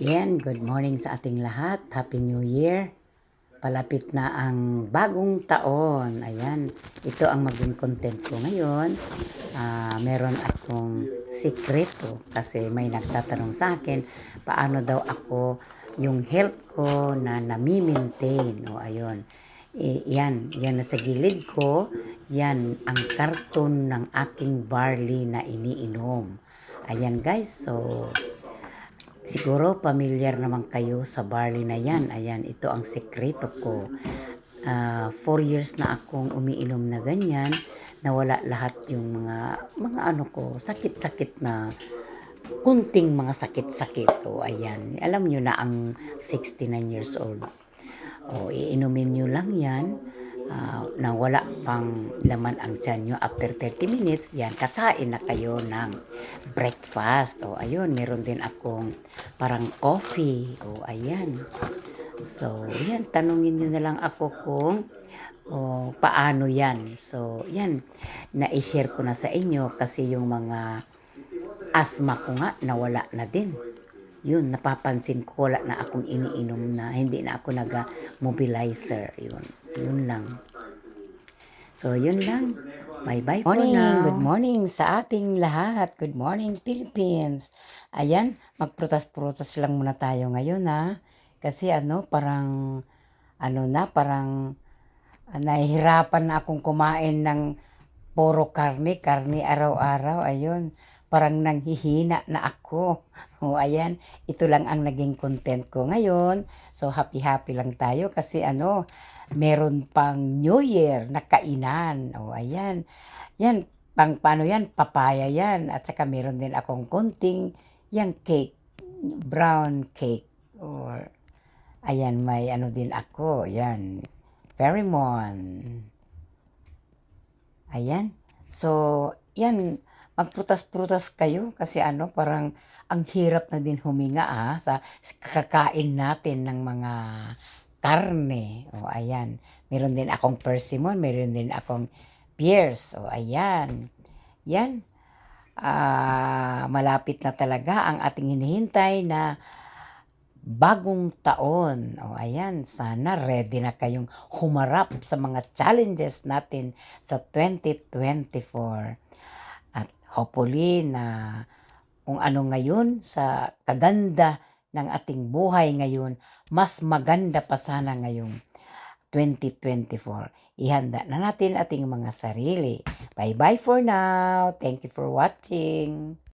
Again, good morning sa ating lahat. Happy New Year. Palapit na ang bagong taon. Ayan, ito ang maging content ko ngayon. Ah, meron akong sikreto kasi may nagtatanong sa akin paano daw ako yung health ko na nami-maintain. O ayun. E, yan, yan na sa gilid ko. Yan ang karton ng aking barley na iniinom. Ayan guys, so Siguro familiar naman kayo sa barley na yan. Ayan, ito ang sekreto ko. Ah, four years na akong umiinom na ganyan. Nawala lahat yung mga, mga ano ko, sakit-sakit na, kunting mga sakit-sakit. O, ayan. Alam nyo na ang 69 years old. O, iinumin nyo lang yan. Ah, na wala pang laman ang tiyan nyo after 30 minutes, yan, kakain na kayo ng breakfast. O, ayun, meron din akong parang coffee. O, ayan. So, yan, tanungin nyo na lang ako kung o, paano yan. So, yan, na-share ko na sa inyo kasi yung mga asthma ko nga, nawala na din. Yun, napapansin ko wala na akong iniinom na hindi na ako naga-mobilizer. Yun, yun lang. So, yun lang. Bye-bye for Morning, now. good morning sa ating lahat. Good morning, Philippines. Ayan, magprutas-prutas lang muna tayo ngayon ha. Kasi ano, parang, ano na, parang ah, nahihirapan na akong kumain ng puro karne, karne araw-araw. Ayun, parang nanghihina na ako. O ayan, ito lang ang naging content ko ngayon. So happy-happy lang tayo kasi ano, meron pang New Year na kainan. O ayan, yan, pang paano yan, papaya yan. At saka meron din akong konting yung cake, brown cake. Or, ayan, may ano din ako, yan, pheromone. Ayan. So, yan, magprutas-prutas kayo kasi ano, parang ang hirap na din huminga ah, sa kakain natin ng mga karne. O, ayan. Meron din akong persimmon, meron din akong pears. O, ayan. Yan. Ah, malapit na talaga ang ating hinihintay na bagong taon. O ayan, sana ready na kayong humarap sa mga challenges natin sa 2024. Hopefully na kung ano ngayon sa kaganda ng ating buhay ngayon, mas maganda pa sana ngayong 2024. Ihanda na natin ating mga sarili. Bye-bye for now. Thank you for watching.